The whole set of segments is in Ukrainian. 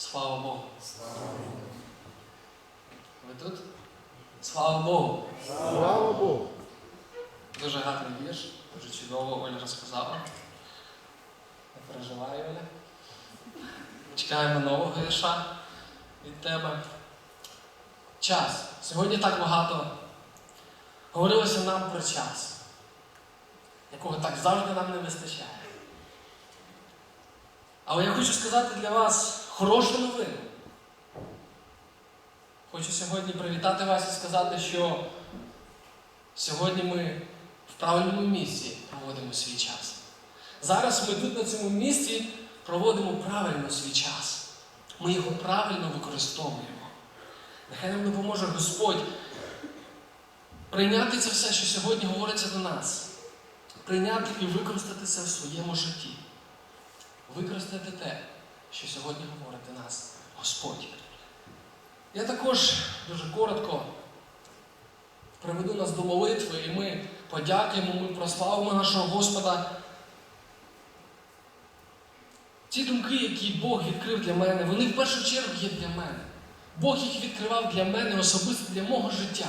Слава Богу. Ви тут? Слава Богу. Слава Богу. Дуже гарний вірш, дуже чудово Оля розказала. Не переживай, Оля. Чекаємо нового вірша від тебе. Час. Сьогодні так багато говорилося нам про час, якого так завжди нам не вистачає. Але я хочу сказати для вас хорошу новину. Хочу сьогодні привітати вас і сказати, що сьогодні ми в правильному місці проводимо свій час. Зараз ми тут на цьому місці проводимо правильно свій час. Ми його правильно використовуємо. Нехай нам допоможе Господь прийняти це все, що сьогодні говориться до нас, прийняти і використати це в своєму житті. Використати те, що сьогодні говорить до нас Господь. Я також дуже коротко приведу нас до молитви, і ми подякуємо, ми прославимо нашого Господа. Ці думки, які Бог відкрив для мене, вони в першу чергу є для мене. Бог їх відкривав для мене особисто для мого життя.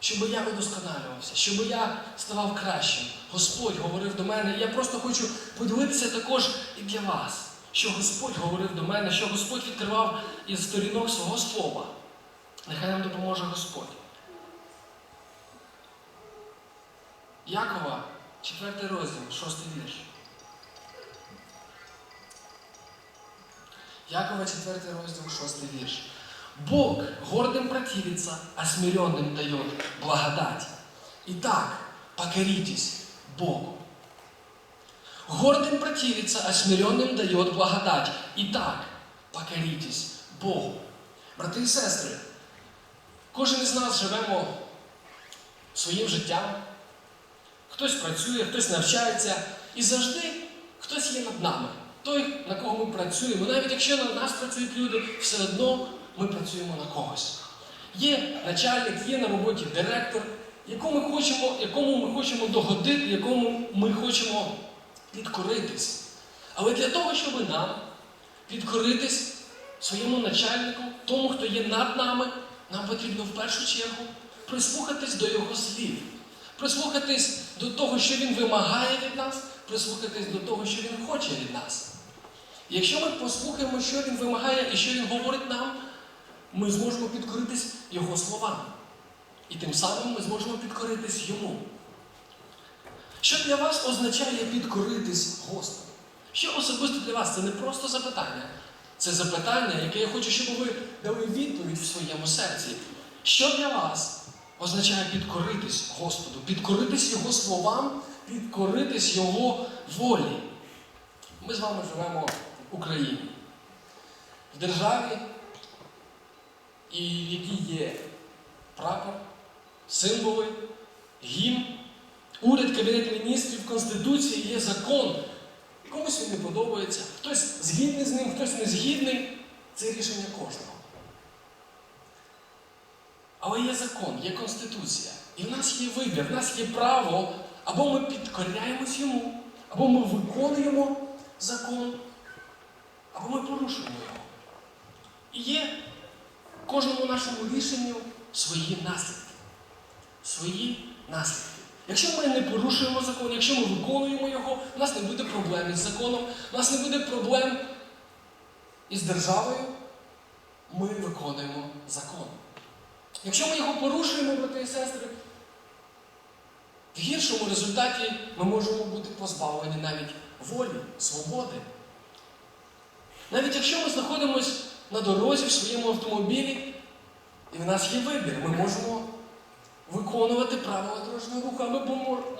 Щоб я удосконалювався, щоб я ставав кращим. Господь говорив до мене. І я просто хочу поділитися також і для вас, що Господь говорив до мене, що Господь відкривав із сторінок свого слова. Нехай нам допоможе Господь. Якова, 4 розділ, 6 вірш. Якова, 4 розділ, 6 вірш. Бог гордым противится, а смиренным дает благодать. Итак, покоритесь Богу. Гордым противится, а смиренным дает благодать. Итак, покоритесь Богу. Брати і сестри, кожен із нас живемо своїм життям. Хтось працює, хтось навчається, і завжди хтось є над нами. Той, на кого ми працюємо, навіть якщо на нас працюють люди, все одно ми працюємо на когось. Є начальник, є на роботі директор, якому ми хочемо, якому ми хочемо догодити, якому ми хочемо підкоритись. Але для того, щоб нам підкоритись своєму начальнику, тому, хто є над нами, нам потрібно в першу чергу прислухатись до його слів, прислухатись до того, що він вимагає від нас, прислухатись до того, що він хоче від нас. Якщо ми послухаємо, що він вимагає і що він говорить нам, ми зможемо підкоритись його словам. І тим самим ми зможемо підкоритись йому. Що для вас означає підкоритись Господу? Що особисто для вас? Це не просто запитання. Це запитання, яке я хочу, щоб ви дали відповідь в своєму серці. Що для вас означає підкоритись Господу? Підкоритись Його словам, підкоритись Його волі. Ми з вами живемо в Україні. В державі, і в якій є прапор, символи, гімн, уряд, кабінет міністрів, Конституція, є закон. Комусь він не подобається, хтось згідний з ним, хтось не згідний. Це рішення кожного. Але є закон, є Конституція. І в нас є вибір, в нас є право, або ми підкоряємось йому, або ми виконуємо закон, або ми порушуємо його. І є кожному нашому рішенню свої наслідки. Свої наслідки. Якщо ми не порушуємо закон, якщо ми виконуємо його, у нас не буде проблем із законом, у нас не буде проблем із державою, ми виконуємо закон. Якщо ми його порушуємо, брати і сестри, в гіршому результаті ми можемо бути позбавлені навіть волі, свободи. Навіть якщо ми знаходимося на дорозі в своєму автомобілі, і в нас є вибір, ми можемо виконувати правила дорожнього руху, а ми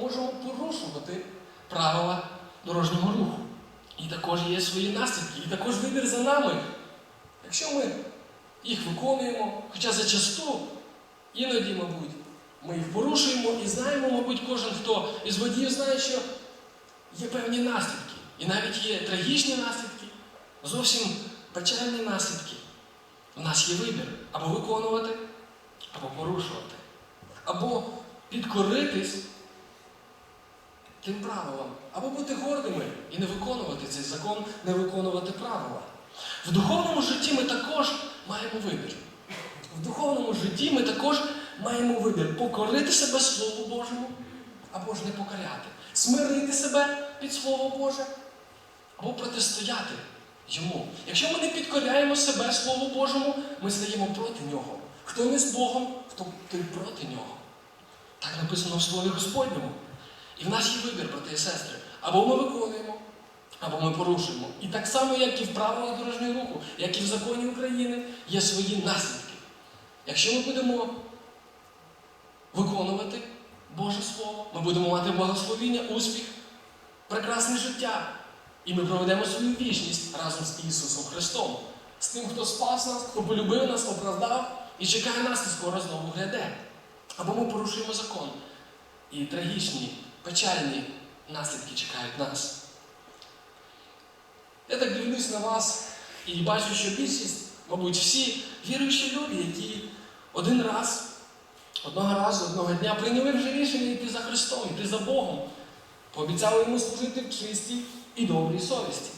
можемо порушувати правила дорожнього руху. І також є свої наслідки, і також вибір за нами. Якщо ми їх виконуємо, хоча зачасту, іноді, мабуть, ми їх порушуємо і знаємо, мабуть, кожен, хто із водіїв знає, що є певні наслідки. І навіть є трагічні наслідки, зовсім печальні наслідки. У нас є вибір або виконувати, або порушувати, або підкоритись тим правилам, або бути гордими і не виконувати цей закон, не виконувати правила. В духовному житті ми також маємо вибір. В духовному житті ми також маємо вибір покорити себе Слову Божому або ж не покоряти, смирити себе під Слово Боже або протистояти йому. Якщо ми не підкоряємо себе Слову Божому, ми стаємо проти нього. Хто не з Богом, хто той проти нього. Так написано в Слові Господньому. І в нас є вибір, брати і сестри. Або ми виконуємо, або ми порушуємо. І так само, як і в правилах дорожнього руху, як і в законі України, є свої наслідки. Якщо ми будемо виконувати Боже Слово, ми будемо мати благословіння, успіх, прекрасне життя. І ми проведемо свою вічність разом з Ісусом Христом, з тим, хто спас нас, хто полюбив нас, оправдав і чекає нас і скоро знову гляде. Або ми порушуємо закон. І трагічні, печальні наслідки чекають нас. Я так дивлюсь на вас і бачу, що більшість, мабуть, всі віруючі люди, які один раз, одного разу, одного дня прийняли вже рішення йти за Христом, йти за Богом, пообіцяли йому служити в чистій і добрій совісті.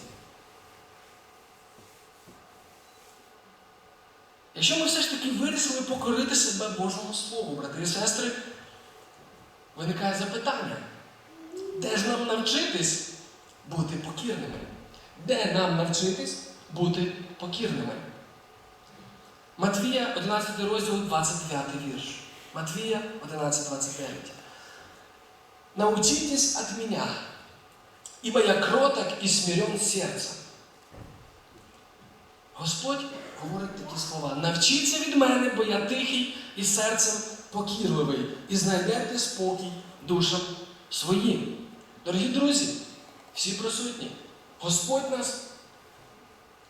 Якщо ми все ж таки вирішили покорити себе Божому Слову, брати і сестри, виникає запитання, де ж нам навчитись бути покірними? Де нам навчитись бути покірними? Матвія, 11 розділ, 29 вірш. Матвія 11, 29. Научитесь от меня, ибо я кроток и смирен серцем. Господь говорить такі слова. Навчіться від мене, бо я тихий і серцем покірливий, і знайдете спокій душам своїм. Дорогі друзі, всі присутні, Господь нас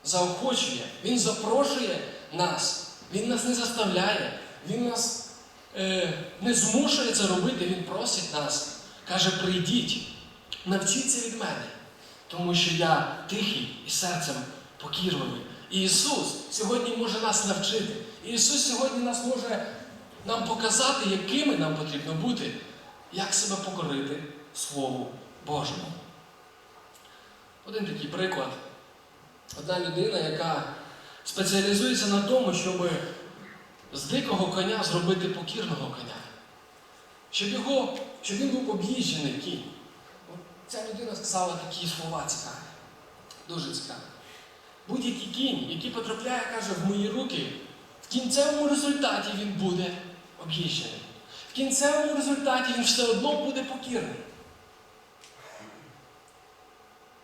заохочує, Він запрошує нас, Він нас не заставляє, Він нас е, не змушує це робити, Він просить нас. Каже, прийдіть, навчіться від мене, тому що я тихий і серцем покірливий. І Ісус сьогодні може нас навчити. І Ісус сьогодні нас може нам показати, якими нам потрібно бути, як себе покорити Слову Божому. Один такий приклад. Одна людина, яка спеціалізується на тому, щоб з дикого коня зробити покірного коня. Щоб, його, щоб він був об'їжджений кінь. Ця людина сказала такі слова цікаві. Дуже цікаві. Будь-який кінь, який потрапляє, каже, в мої руки, в кінцевому результаті він буде об'їжджений. В кінцевому результаті він все одно буде покірний.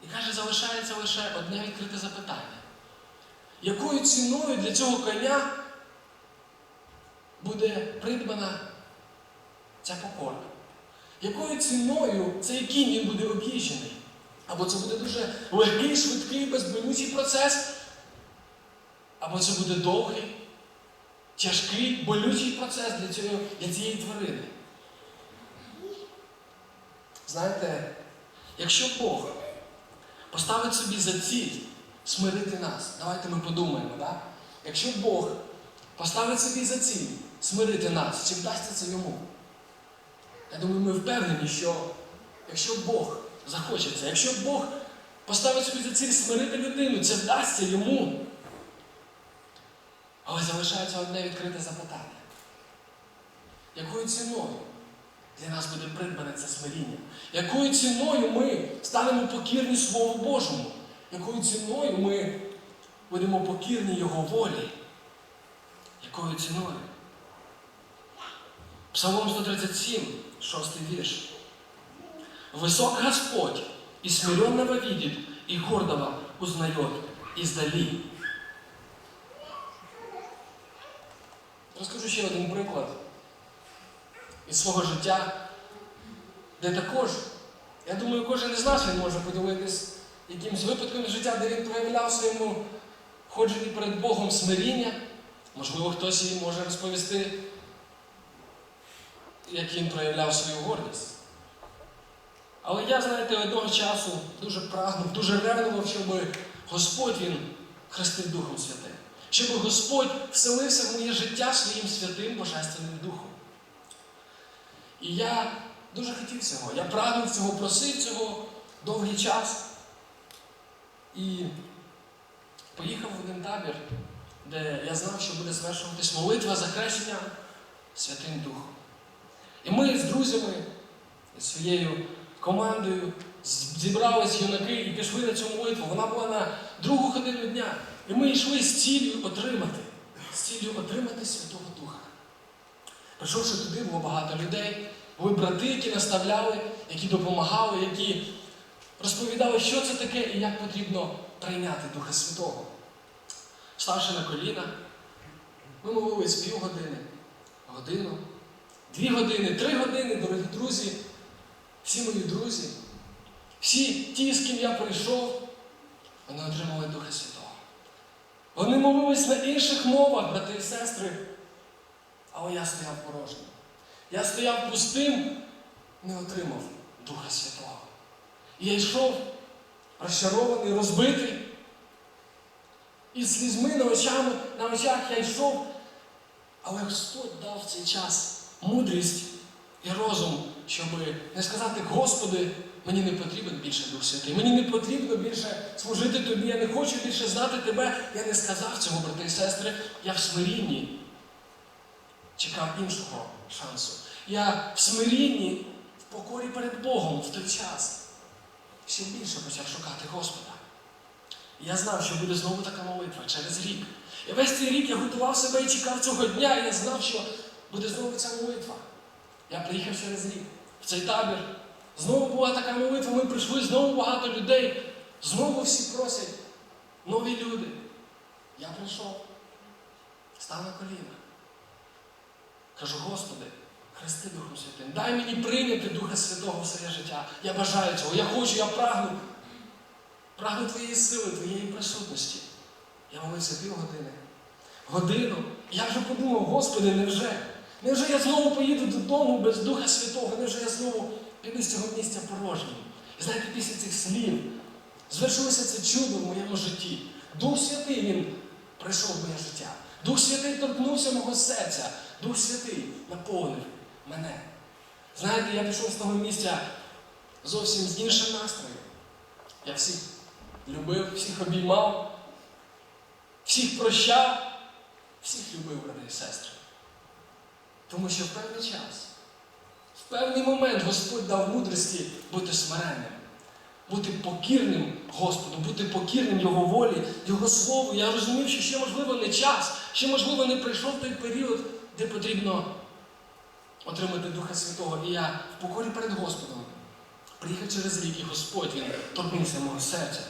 І каже, залишається лише одне відкрите запитання. Якою ціною для цього коня буде придбана ця покора? Якою ціною цей кінь він буде об'їжджений? Або це буде дуже легкий, швидкий, безболючий процес, або це буде довгий, тяжкий, болючий процес для, цього, для цієї тварини. Знаєте, якщо Бог поставить собі за ціль смирити нас, давайте ми подумаємо, да? якщо Бог поставить собі за ціль смирити нас, чи вдасться це йому? Я думаю, ми впевнені, що якщо Бог захоче це, якщо Бог поставить собі за ціль смирити людину, це вдасться йому. Але залишається одне відкрите запитання. Якою ціною для нас буде придбане це смиріння? Якою ціною ми станемо покірні Слову Божому? Якою ціною ми будемо покірні Його волі? Якою ціною? Псалом 137, 6 вірш. Высок Господь, и смиренного видит, и гордого узнает издали. Розкажу ще один приклад із свого життя, де також, я думаю, кожен із нас може поділитись якимось випадком життя, де він проявляв своєму ходженні перед Богом смиріння. Можливо, хтось їй може розповісти, як він проявляв свою гордість. Але я, знаєте, одного часу дуже прагнув, дуже ревнував, щоб Господь Він хрестив Духом Святим. Щоб Господь вселився в моє життя своїм святим Божественним Духом. І я дуже хотів цього. Я прагнув цього, просив цього довгий час. І поїхав в один табір, де я знав, що буде звершуватись молитва за хрещення Святим Духом. І ми з друзями, з своєю командою зібрались юнаки і пішли на цю молитву. Вона була на другу годину дня. І ми йшли з ціллю отримати, з ціллю отримати Святого Духа. Прийшовши туди, було багато людей, були брати, які наставляли, які допомагали, які розповідали, що це таке і як потрібно прийняти Духа Святого. Ставши на коліна, ми молились півгодини, годину, дві години, три години, дорогі друзі, всі мої друзі, всі ті, з ким я прийшов, вони отримали Духа Святого. Вони молились на інших мовах, брати і сестри, але я стояв порожнім. Я стояв пустим, не отримав Духа Святого. І я йшов розчарований, розбитий. І слізьми на, очами, на очах я йшов, але Господь дав цей час мудрість і розум, щоб не сказати, Господи, мені не потрібен більше Дух Святий, мені не потрібно більше служити тобі, я не хочу більше знати тебе. Я не сказав цього, брати і сестри, я в смирінні чекав іншого шансу. Я в смирінні, в покорі перед Богом в той час ще більше почав шукати Господа. Я знав, що буде знову така молитва через рік. І весь цей рік я готував себе і чекав цього дня, і я знав, що буде знову ця молитва. Я приїхав через рік в цей табір. Знову була така молитва, ми прийшли, знову багато людей. Знову всі просять нові люди. Я прийшов, став на коліна. Кажу, Господи, хрести Духом Святим, дай мені прийняти Духа Святого в своє життя. Я бажаю цього, я хочу, я прагну. Прагну Твоєї сили, Твоєї присутності. Я молився півгодини, годину. Я вже подумав, Господи, невже? Невже я знову поїду додому без Духа Святого? Невже я знову піду з цього місця порожнім? І знаєте, після цих слів звершилося це чудо в моєму житті. Дух Святий Він прийшов в моє життя. Дух Святий торкнувся мого серця. Дух Святий наповнив мене. Знаєте, я пішов з того місця зовсім з іншим настроєм. Я всіх любив, всіх обіймав, всіх прощав, всіх любив, брати і сестри. Тому що в певний час, в певний момент Господь дав мудрості бути смиренним, бути покірним Господу, бути покірним Його волі, Його Слову. Я розумів, що ще, можливо, не час, ще, можливо, не прийшов той період, де потрібно отримати Духа Святого. І я в покорі перед Господом приїхав через рік, і Господь Він торкнувся мого серця.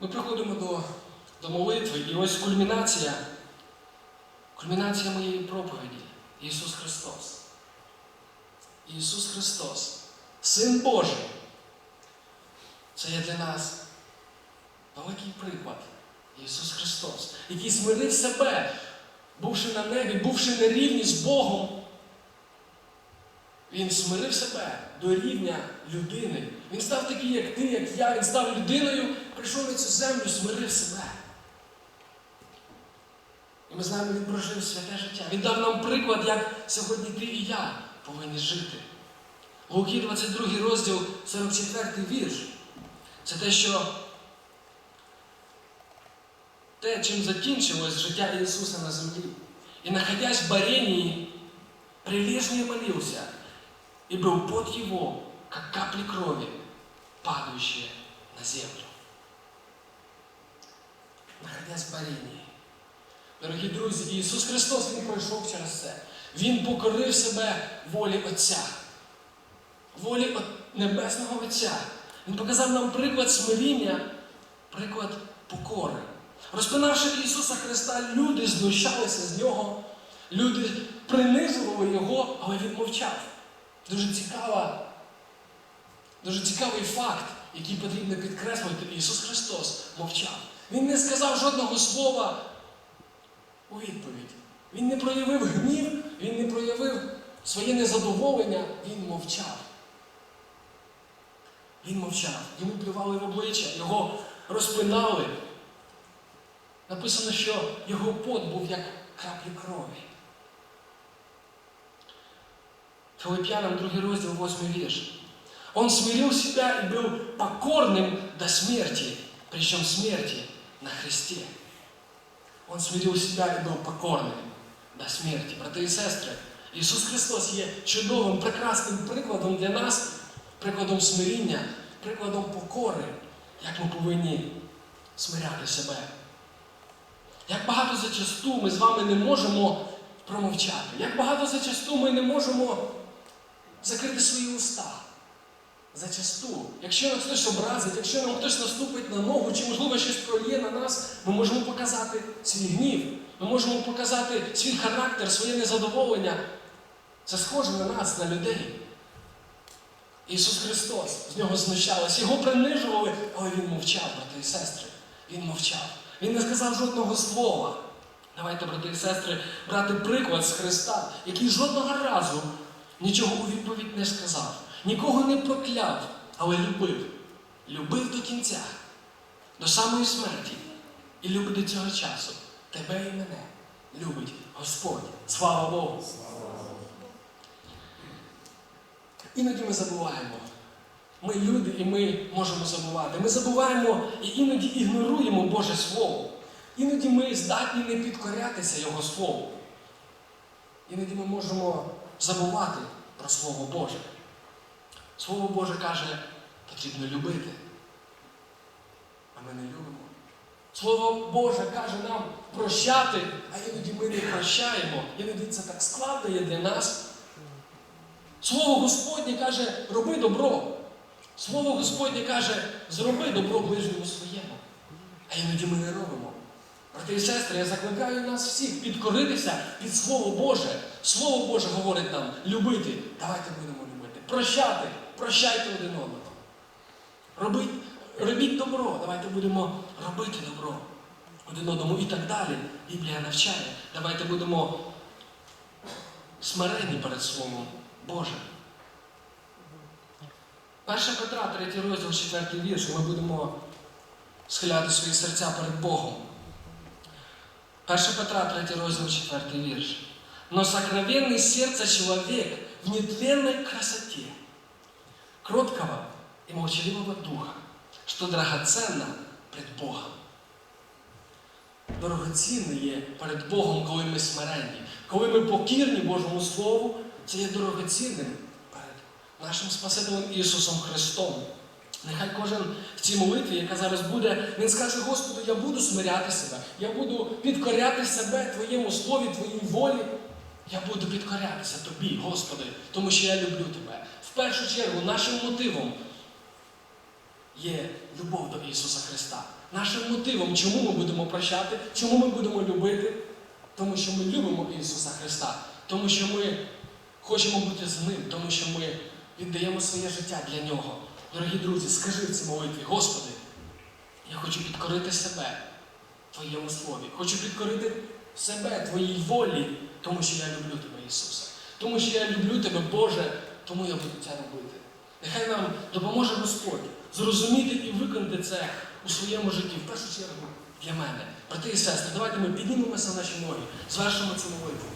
Ми приходимо до, до молитви, і ось кульмінація, кульмінація моєї проповіді Ісус Христос. Ісус Христос, Син Божий. Це є для нас великий приклад. Ісус Христос, який смирив себе, бувши на небі, бувши на рівні з Богом. Він смирив себе до рівня людини. Він став такий, як ти, як я. Він став людиною, прийшов на цю землю, смирив себе. І ми знаємо, він прожив святе життя. Він дав нам приклад, як сьогодні ти і я повинні жити. Луки 22 розділ, 44 вірш. Це те, що те, чим закінчилось життя Ісуса на землі. И находясь в Барении, прилежнее молился, и был пот его, как капли крови, падающие на землю. Находясь в Баренії. Дорогі друзі, Ісус Христос Він пройшов через це. Він покорив себе волі Отця, волі Небесного Отця. Він показав нам приклад смиріння, приклад покори. Розпинавши Ісуса Христа, люди знущалися з Нього, люди принижували Його, але Він мовчав. Дуже цікава, дуже цікавий факт, який потрібно підкреслити. Ісус Христос мовчав. Він не сказав жодного слова у відповідь. Він не проявив гнів, він не проявив своє незадоволення, він мовчав. Він мовчав, йому плювали в обличчя, його розпинали. Написано, що його пот був як краплі крові. Филип'янам, другий розділ, восьмий вірш. Он смирил себя и был покорным до смерти, причем смерти на Христе. Он смирив себя і був покорним до смерті. Брати і сестри, Ісус Христос є чудовим, прекрасним прикладом для нас, прикладом смиріння, прикладом покори, як ми повинні смиряти себе. Як багато зачасту ми з вами не можемо промовчати, як багато зачасту ми не можемо закрити свої уста. Зачасту, якщо нам хтось образить, якщо нам хтось наступить на ногу, чи можливо щось пролє на нас, ми можемо показати свій гнів, ми можемо показати свій характер, своє незадоволення. Це схоже на нас, на людей. Ісус Христос з нього знущалися, його принижували, але Він мовчав, брати і сестри. Він мовчав. Він не сказав жодного слова. Давайте, брати і сестри, брати приклад з Христа, який жодного разу нічого у відповідь не сказав, нікого не прокляв, але любив. Любив до кінця, до самої смерті. І любить до цього часу. Тебе і мене любить Господь. Слава Богу! Іноді ми забуваємо. Ми люди і ми можемо забувати. Ми забуваємо і іноді ігноруємо Боже Слово. Іноді ми здатні не підкорятися Його Слову. Іноді ми можемо забувати про Слово Боже. Слово Боже каже, потрібно любити. А ми не любимо. Слово Боже каже нам прощати, а іноді ми не прощаємо. Іноді це так складно є для нас. Слово Господнє каже, роби добро. Слово Господнє каже, зроби добро ближньому своєму. А іноді ми не робимо. Брати і сестри, я закликаю нас всіх підкоритися під Слово Боже. Слово Боже говорить нам любити. Давайте будемо любити. Прощати. Прощайте один одного. Робіть, робіть добро. Давайте будемо робити добро один одному і так далі. Біблія навчає. Давайте будемо смиренні перед Словом Божим. 1 Петра, 3 розділ, 4 вірш, ми будемо схиляти свої серця перед Богом. 1 Петра, 3 розділ, 4 вірш. Но сокровенный сердца человек в нетленной красоте, кроткого и молчаливого духа, что драгоценно пред Богом. Дорогоцінне є перед Богом, коли ми смиренні, коли ми покірні Божому Слову, це є дорогоцінним перед нашим Спасителем Ісусом Христом. Нехай кожен в цій молитві, яка зараз буде, він скаже, Господу, я буду смиряти себе, я буду підкоряти себе Твоєму слові, Твоїй волі. Я буду підкорятися Тобі, Господи, тому що я люблю Тебе. В першу чергу нашим мотивом є любов до Ісуса Христа. Нашим мотивом, чому ми будемо прощати, чому ми будемо любити, тому що ми любимо Ісуса Христа, тому що ми хочемо бути з Ним, тому що ми віддаємо своє життя для Нього. Дорогі друзі, скажи в цій молитві, Господи, я хочу підкорити себе Твоєму слові, хочу підкорити себе Твоїй волі, тому що я люблю Тебе, Ісусе. Тому що я люблю Тебе, Боже, тому я буду це робити. Нехай нам допоможе Господь зрозуміти і виконати це у своєму житті, в першу чергу для мене. Брати і сестри, давайте ми піднімемося на наші ноги, звершимо цю молитву.